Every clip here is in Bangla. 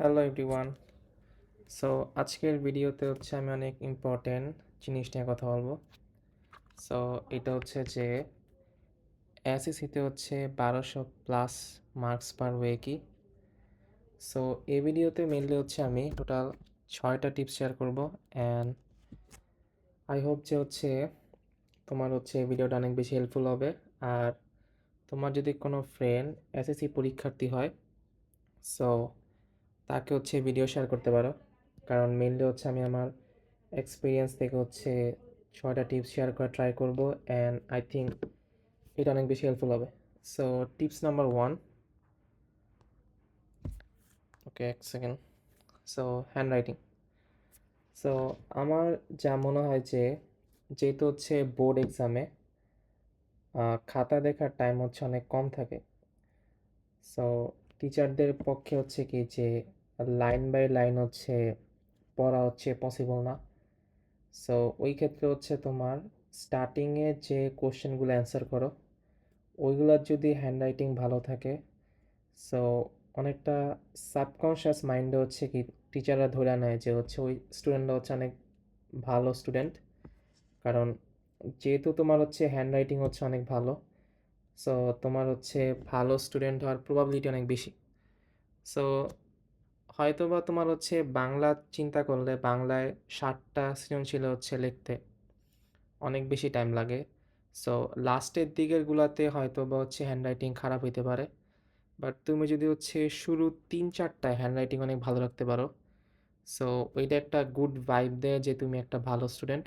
হ্যালো এভরিওয়ান সো আজকের ভিডিওতে হচ্ছে আমি অনেক ইম্পর্টেন্ট জিনিস নিয়ে কথা বলব। সো এটা হচ্ছে যে এসএসসিতে হচ্ছে বারোশো প্লাস মার্কস পার ওয়ে কি সো এই ভিডিওতে মেনলি হচ্ছে আমি টোটাল ছয়টা টিপস শেয়ার করব অ্যান্ড আই হোপ যে হচ্ছে তোমার হচ্ছে ভিডিওটা অনেক বেশি হেল্পফুল হবে। আর তোমার যদি কোনো ফ্রেন্ড এসএসসি পরীক্ষার্থী হয় সো তাকে হচ্ছে ভিডিও শেয়ার করতে পারো। কারণ মেনলি হচ্ছে আমি আমার এক্সপিরিয়েন্স থেকে হচ্ছে ছয়টা টিপস শেয়ার করা ট্রাই করব অ্যান্ড আই থিঙ্ক এটা অনেক বেশি হেল্পফুল হবে। So tips number one okay এক second so handwriting so আমার যা মনে হয় যে, যেহেতু হচ্ছে বোর্ড এক্সামে খাতা দেখার টাইম হচ্ছে অনেক কম থাকে। সো টিচারদের পক্ষে হচ্ছে কি যে লাইন বাই লাইন হচ্ছে, পড়া হচ্ছে পসিবল না। সো ওই ক্ষেত্রে হচ্ছে তোমার স্টার্টিংয়ে যে কোশ্চেনগুলো অ্যান্সার করো, ওইগুলোর যদি হ্যান্ডরাইটিং ভালো থাকে সো অনেকটা সাবকনশিয়াস মাইন্ডে হচ্ছে কি টিচাররা ধরে নেয় যে হচ্ছে ওই স্টুডেন্টরা হচ্ছে অনেক ভালো স্টুডেন্ট কারণ যেহেতু তোমার হচ্ছে হ্যান্ড রাইটিং হচ্ছে অনেক ভালো সো তোমার হচ্ছে ভালো স্টুডেন্ট হওয়ার প্রবাবিলিটি অনেক বেশি। সো হয়তো বা তোমার হচ্ছে বাংলা চিন্তা করলে বাংলায় ষাটটা সৃজনশীল হচ্ছে লিখতে। অনেক বেশি টাইম লাগে। সো লাস্টের দিকের গুলাতে হয়তো বা হচ্ছে হ্যান্ডরাইটিং খারাপ হইতে পারে। বাট তুমি যদি হচ্ছে শুরু তিন চারটায় হ্যান্ডরাইটিং অনেক ভালো রাখতে পারো। সো ওইটা একটা গুড ভাইব দেয় যে তুমি একটা ভালো স্টুডেন্ট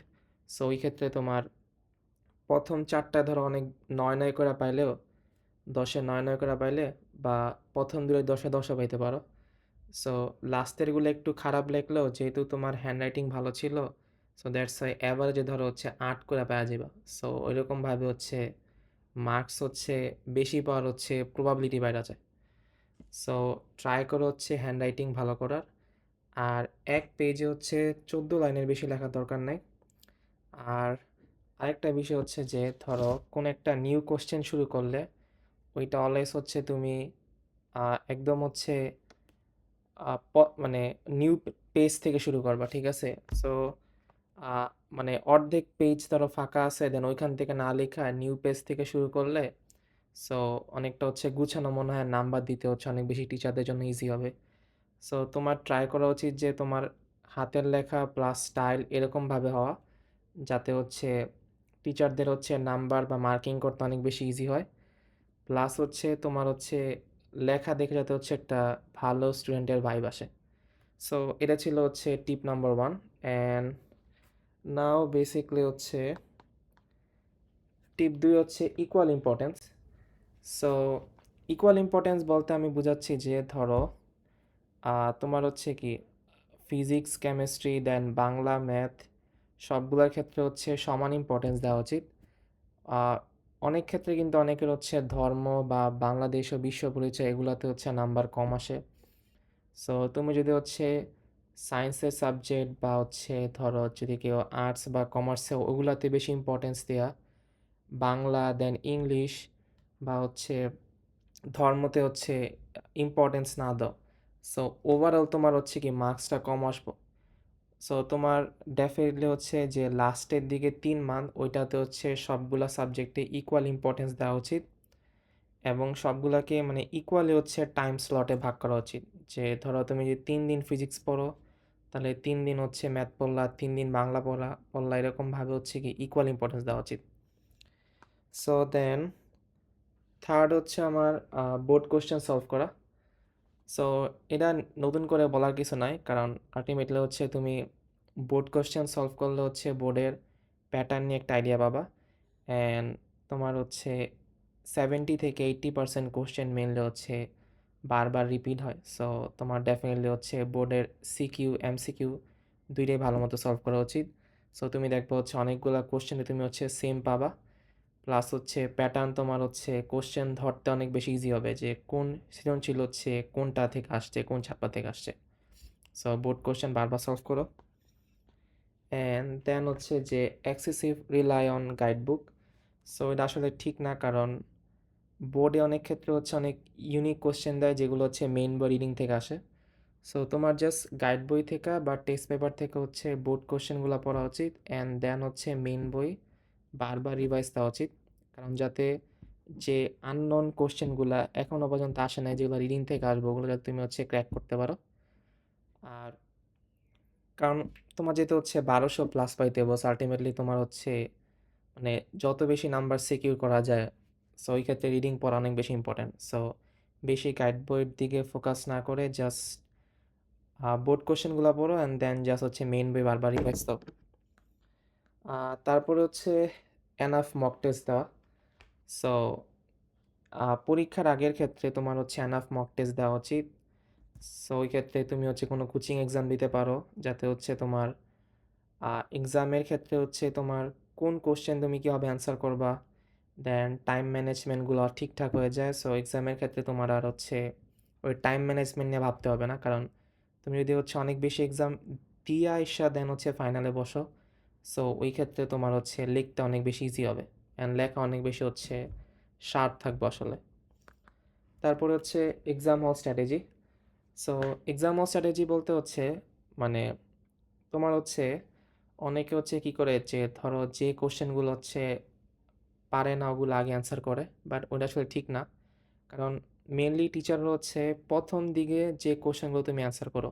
সো ওই ক্ষেত্রে তোমার প্রথম চারটা ধরো অনেক নয় নয় করে পাইলেও, দশে নয় নয় করে পাইলে বা প্রথম দুটো দশে দশে পাইতে পারো। সো লাস্টেরগুলো একটু খারাপ লেখলেও যেহেতু তোমার হ্যান্ডরাইটিং ভালো ছিল সো দ্যাটস ওয়াই অ্যাভারেজে ধরো হচ্ছে আট করে পাওয়া যাবে সো ওইরকমভাবে হচ্ছে মার্কস হচ্ছে বেশি পাওয়ার হচ্ছে প্রবাবিলিটি বাইরে যায়। সো ট্রাই করো হচ্ছে হ্যান্ডরাইটিং ভালো করার। আর এক পেজে হচ্ছে চোদ্দ লাইনের বেশি লেখার দরকার নেই। আর আরেকটা বিষয় হচ্ছে যে, ধরো কোনো একটা নিউ কোশ্চেন শুরু করলে, ওইটা অলওয়েজ হচ্ছে তুমি একদম হচ্ছে মানে নিউ পেজ থেকে শুরু করবা, ঠিক আছে? সো মানে অর্ধেক পেজ ধরো ফাঁকা আছে দেন ওইখান থেকে না লেখা নিউ পেজ থেকে শুরু করলে সো অনেকটা হচ্ছে গুছানো মনে হয় নাম্বার দিতে হচ্ছে, অনেক বেশি টিচারদের জন্য ইজি হবে। সো তোমার ট্রাই করা উচিত যে তোমার হাতের লেখা প্লাস স্টাইল এরকমভাবে হওয়া, যাতে হচ্ছে টিচারদের হচ্ছে নাম্বার বা মার্কিং করতে অনেক বেশি ইজি হয়। প্লাস হচ্ছে তোমার হচ্ছে লেখা দেখে যাতে হচ্ছে একটা ভালো স্টুডেন্টের ভাইব আসে। সো এটা ছিল হচ্ছে tip number one and now basically হচ্ছে টিপ দুই হচ্ছে equal importance so equal importance বলতে আমি বুঝাচ্ছি যে ধরো তোমার হচ্ছে কি physics chemistry then Bangla math সবগুলোর ক্ষেত্রে হচ্ছে সমান ইম্পর্টেন্স দেওয়া উচিত। অনেক ক্ষেত্রে কিন্তু অনেকের হচ্ছে ধর্ম বা বাংলাদেশ ও বিশ্ব পরিচয় এগুলোতে হচ্ছে নাম্বার কম আসে। সো তুমি যদি হচ্ছে সায়েন্সের সাবজেক্ট বা হচ্ছে ধরো যদি কেউ আর্টস বা কমার্সে ওগুলাতে বেশি ইম্পর্টেন্স দেওয়া বাংলা দেন ইংলিশ বা হচ্ছে ধর্মতে হচ্ছে ইম্পর্টেন্স না দাও। সো ওভারঅল তোমার হচ্ছে কি মার্কসটা কম আসব সো তোমার ডেফিনেটলি হচ্ছে যে লাস্টের দিকে তিন মান্থ ওইটাতে হচ্ছে সবগুলা সাবজেক্টে ইকুয়াল ইম্পর্টেন্স দেওয়া উচিত। এবং সবগুলাকে মানে ইকুয়ালি হচ্ছে টাইম স্লটে ভাগ করা উচিত। যে ধরো তুমি যদি তিন দিন ফিজিক্স পড়ো, তাহলে তিন দিন হচ্ছে ম্যাথ পড়লা, তিন দিন বাংলা পড়া পড়লা এরকমভাবে হচ্ছে কি ইকুয়াল ইম্পর্টেন্স দেওয়া উচিত। সো দেন থার্ড হচ্ছে আমার বোর্ড কোশ্চেন সলভ করা। এটা নতুন করে বলার কিছু নাই। কারণ আলটিমেটলি হচ্ছে তুমি বোর্ড কোশ্চেন সলভ করলে হচ্ছে বোর্ডের প্যাটার্ন নিয়ে একটা আইডিয়া পাবা। অ্যান্ড তোমার হচ্ছে সেভেন্টি থেকে এইট্টি পার্সেন্ট কোশ্চেন মেনলি হচ্ছে বারবার রিপিট হয়। সো তোমার ডেফিনেটলি হচ্ছে বোর্ডের সিকিউ এমসিকিউ দুইটাই ভালো মতো সলভ করা উচিত। সো তুমি দেখব হচ্ছে অনেকগুলো কোশ্চেনে তুমি হচ্ছে সেম পাবা। প্লাস হচ্ছে প্যাটার্ন তোমার হচ্ছে কোশ্চেন ধরতে অনেক বেশি ইজি হবে যে কোন সৃজনশীল হচ্ছে, কোনটা থেকে আসছে, কোন ছাপা থেকে আসছে। সো বোর্ড কোশ্চেন বারবার সলভ করো। অ্যান্ড দেন হচ্ছে যে excessive rely on guide book so এটা আসলে ঠিক না কারণ বোর্ডে অনেক ক্ষেত্রে হচ্ছে অনেক ইউনিক কোশ্চেন দেয় যেগুলো হচ্ছে মেইন বা রিডিং থেকে আসে। সো তোমার জাস্ট গাইড বই থেকে বা টেস্ট পেপার থেকে হচ্ছে বোর্ড কোশ্চেনগুলো পড়া উচিত। অ্যান্ড দেন হচ্ছে মেইন বই। বারবার রিভাইজ দেওয়া উচিত। কারণ যাতে যে আননোন কোশ্চেনগুলো এখনও পর্যন্ত আসে নাই, যেগুলো রিডিং থেকে আসবে, ওগুলো যাতে তুমি হচ্ছে ক্র্যাক করতে পারো। আর কারণ তোমার যেহেতু হচ্ছে বারোশো প্লাস পাইতে বস আলটিমেটলি তোমার হচ্ছে মানে যত বেশি নাম্বার সিকিউর করা যায় সো ওই ক্ষেত্রে রিডিং পড়া অনেক বেশি ইম্পর্ট্যান্ট সো বেশি গাইড বইয়ের দিকে ফোকাস না করে জাস্ট বোর্ড কোশ্চেনগুলো পড়ো অ্যান্ড দেন জাস্ট হচ্ছে মেইন বই বারবার রিভাইজ দাও। তারপরে হচ্ছে এনাফ মক টেস্ট দেওয়া। সো পরীক্ষার আগের ক্ষেত্রে তোমার হচ্ছে এনাফ মক টেস্ট দেওয়া উচিত। সো ওই ক্ষেত্রে তুমি হচ্ছে কোনো কোচিং এক্সাম দিতে পারো, যাতে হচ্ছে তোমার এক্সামের ক্ষেত্রে হচ্ছে তোমার কোন কোশ্চেন তুমি কীভাবে অ্যান্সার করবা। দেন টাইম ম্যানেজমেন্টগুলো ঠিকঠাক হয়ে যায়। সো এক্সামের ক্ষেত্রে তোমার আর হচ্ছে ওই টাইম ম্যানেজমেন্ট নিয়ে ভাবতে হবে না। কারণ, তুমি যদি হচ্ছে অনেক বেশি এক্সাম দিয়ে আইসা দেন হচ্ছে ফাইনালে বসো। সো ওই ক্ষেত্রে তোমার হচ্ছে লিখতে অনেক বেশি ইজি হবে অ্যান্ড লেখা অনেক বেশি হচ্ছে শার্প থাকবে আসলে। তারপরে হচ্ছে exam hall strategy so exam hall strategy বলতে হচ্ছে মানে তোমার হচ্ছে অনেকে হচ্ছে কি করে যে ধরো যে কোশ্চেনগুলো হচ্ছে পারে না ওগুলো আগে অ্যান্সার করে বাট ওটা আসলে ঠিক না। কারণ মেনলি টিচাররা হচ্ছে প্রথম দিকে যে কোশ্চেনগুলো তুমি অ্যান্সার করো,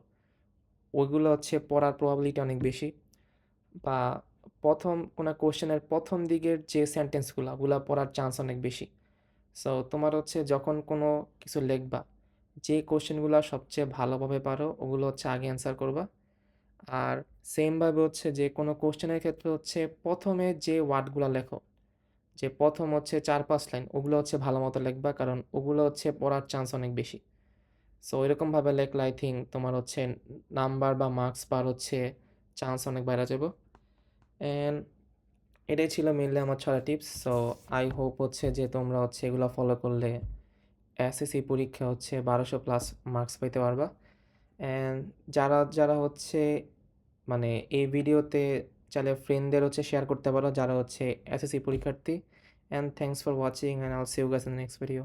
ওইগুলো হচ্ছে পড়ার প্রবাবিলিটি অনেক বেশি। বা প্রথম, কোনো কোশ্চেনের প্রথম দিকের যে সেন্টেন্সগুলো ওগুলো পড়ার চান্স অনেক বেশি। সো তোমার হচ্ছে যখন কোনো কিছু লিখবা, যে কোশ্চেনগুলো সবচেয়ে ভালোভাবে পারো, ওগুলো হচ্ছে আগে অ্যান্সার করবা। আর সেমভাবে হচ্ছে যে কোনো কোশ্চেনের ক্ষেত্রে হচ্ছে প্রথমে যে ওয়ার্ডগুলো লেখো, যে প্রথম হচ্ছে চার পাঁচ লাইন ওগুলো হচ্ছে ভালো মতো লিখবা কারণ ওগুলো হচ্ছে পড়ার চান্স অনেক বেশি। সো এরকমভাবে লেখলে আই থিঙ্ক তোমার হচ্ছে নাম্বার বা মার্কস পার হচ্ছে চান্স অনেক বেড়ে যাব। অ্যান্ড এটাই ছিল মেনলি আমার ছড়া টিপস সো আই হোপ হচ্ছে যে তোমরা হচ্ছে এগুলো ফলো করলে এসএসসি পরীক্ষা হচ্ছে বারোশো প্লাস মার্কস পেতে পারবা। অ্যান্ড যারা যারা হচ্ছে মানে এই ভিডিওতে চাইলে ফ্রেন্ডদের হচ্ছে শেয়ার করতে পারো, যারা হচ্ছে এসএসসি পরীক্ষার্থী। And thanks for watching and all see you in next video